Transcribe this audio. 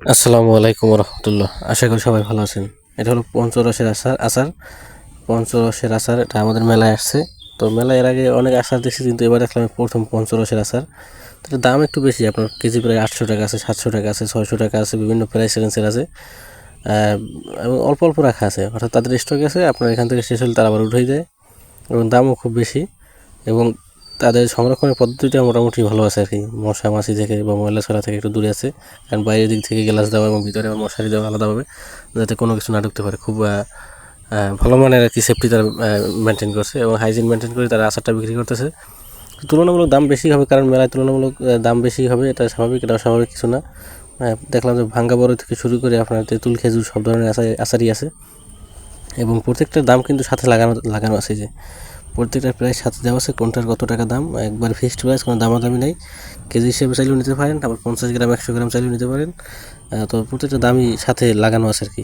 আসসালামু আলাইকুম রহমতুল্লাহ। আশা করি সবাই ভালো আছেন। এটা হলো পঞ্চরসের আচার আচার পঞ্চরসের আচার এটা আমাদের মেলায় আসছে। তো মেলায় এর আগে অনেক আচার দেখছি, কিন্তু এবার দেখলাম প্রথম পঞ্চরসের আচার তো দাম একটু বেশি, আপনার কেজি প্রায় আটশো টাকা আছে, সাতশো টাকা আছে, ছয়শো টাকা আছে, বিভিন্ন প্রাইস রেঞ্জের আছে। এবং অল্প অল্প রাখা আছে। অর্থাৎ তাদের স্টক আছে, আপনার এখান থেকে শেষ হলে তারা আবার উঠেই দেয়। এবং দামও খুব বেশি। এবং তাদের সংরক্ষণের পদ্ধতিটা মোটামুটি ভালো আছে আর কি। মশা, মাছি থেকে বা ময়লা ছড়া থেকে একটু দূরে আছে। কারণ বাইরের দিক থেকে গ্লাস দেওয়া এবং ভিতরে মশারি দেওয়া আলাদাভাবে যাতে কোনো কিছু না ঢুকতে পারে। খুব ভালো মানের আর কি সেফটি তারা মেনটেন করছে এবং হাইজিন মেনটেন করে তারা আচারটা বিক্রি করতেছে। তুলনামূলক দাম বেশি হবে কারণ মেলায় তুলনামূলক দাম বেশি হবে, এটা স্বাভাবিক এটা স্বাভাবিক কিছু না। দেখলাম যে ভাঙ্গা বড় থেকে শুরু করে আপনার তেঁতুল খেজুর সব ধরনের আচার, আচারই আছে। এবং প্রত্যেকটার দাম কিন্তু সাথে লাগানো লাগানো আছে যে। প্রত্যেকটার প্রাইস সাথে দেওয়া আছে। কোনটার কত টাকা দাম? একবার ফিক্সড প্রাইস কোনো দামাদামি নেই। কেজি হিসেবে চাইলেও নিতে পারেন আবার পঞ্চাশ গ্রাম, একশো গ্রাম চাইলেও নিতে পারেন। তো প্রত্যেকটা দামই সাথে লাগানো আছে আর কি।